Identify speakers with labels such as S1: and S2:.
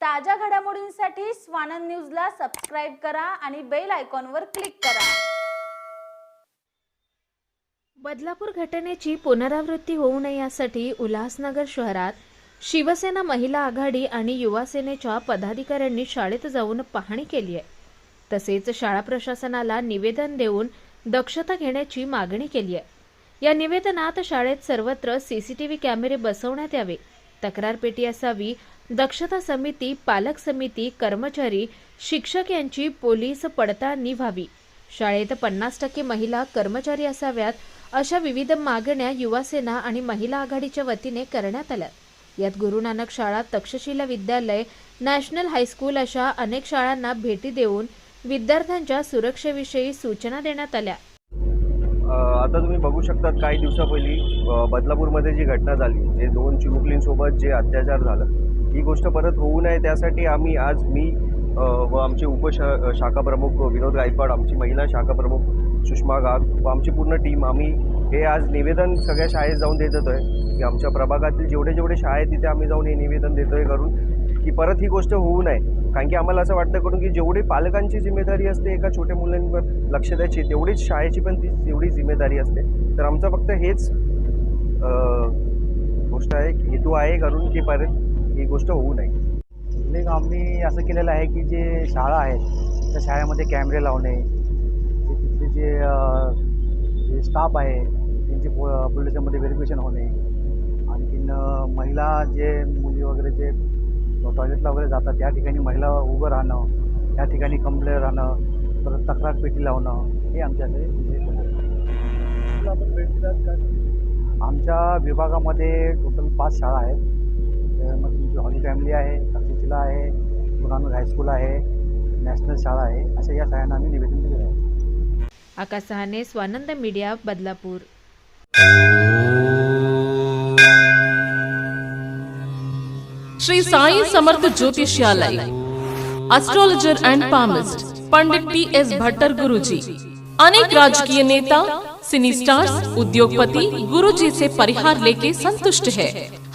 S1: ताज्या घडामोडींसाठी स्वानंद न्यूजला सबस्क्राईब करा आणि बेल आयकॉनवर क्लिक करा.
S2: बदलापूर घटनेची पुनरावृत्ती होऊ नये यासाठी उल्हासनगर शहरात शिवसेना महिला आघाडी आणि युवासेनेच्या पदाधिकाऱ्यांनी शाळेत जाऊन पाहणी केली आहे. तसेच शाळा प्रशासनाला निवेदन देऊन दक्षता घेण्याची मागणी केली आहे. या निवेदनात शाळेत सर्वत्र सीसीटीव्ही कॅमेरे बसवण्यात यावे. तक्रार पेटी असावी दक्षता समिती पालक समिती कर्मचारी शिक्षक यांची पोलीस पडताळणी व्हावी शाळेत पन्नास टक्के महिला कर्मचारी असाव्यात अशा विविध मागण्या युवासेना आणि महिला आघाडीच्या वतीने करण्यात आल्या. यात गुरु नानक शाळा तक्षशिला विद्यालय नॅशनल हायस्कूल अशा अनेक शाळांना भेटी देऊन विद्यार्थ्यांच्या सुरक्षेविषयी सूचना देण्यात आल्या.
S3: आता तुम्ही बघू शकतात काही दिवसापहिली बदलापूरमध्ये जी घटना झाली जे दोन चिमुकलींसोबत जे अत्याचार झालं ही गोष्ट परत होऊ नये त्यासाठी आम्ही आज मी व आमचे उपशा शाखा प्रमुख विनोद गायकवाड आमची महिला शाखा प्रमुख सुषमा गाग व आमची पूर्ण टीम आम्ही हे आज निवेदन सगळ्या शाळेत जाऊन देत आहे की आमच्या प्रभागातील जेवढे जेवढे शाळा आहेत तिथे आम्ही जाऊन हे निवेदन देतो आहे करून की परत ही गोष्ट होऊ नये. कारण की आम्हाला असं वाटतं करून की जेवढी पालकांची जिम्मेदारी असते एका छोट्या मुलांवर लक्ष द्यायची तेवढीच शाळेची पण ती तेवढी जिम्मेदारी असते. तर आमचं फक्त हेच गोष्ट आहे हेतू आहे करून की परत ही गोष्ट होऊ नये
S4: आम्ही असं केलेलं आहे की जे शाळा आहेत त्या शाळेमध्ये कॅमेरे लावणे तिथले जे जे स्टाफ आहे त्यांचे पो पोलिसांमध्ये व्हेरिफिकेशन होणे आणखीन महिला जे मुली वगैरे जे टॉयलेटला वगैरे जातात त्या ठिकाणी महिला उभं राहणं त्या ठिकाणी कंप्लेंट राहणं परत तक्रार पेटी लावणं हे आमच्याकडे. आमच्या विभागामध्ये टोटल पाच शाळा आहेत त्यामध्ये तुमची हॉली फॅमिली आहे तक्षशिला आहे गुरुनानक हायस्कूल आहे नॅशनल शाळा आहे अशा या शाळांना आम्ही निवेदन दिलेलं आहे
S2: Akash Sahane Swanand media Badlapur.
S5: Shri Sai Samarth Jyotishalay astrologer and palmist Pandit T S Bhattar Guruji अनेक राजकीय नेता सिनी स्टार्स उद्योगपति गुरुजी से परिहार लेके संतुष्ट है।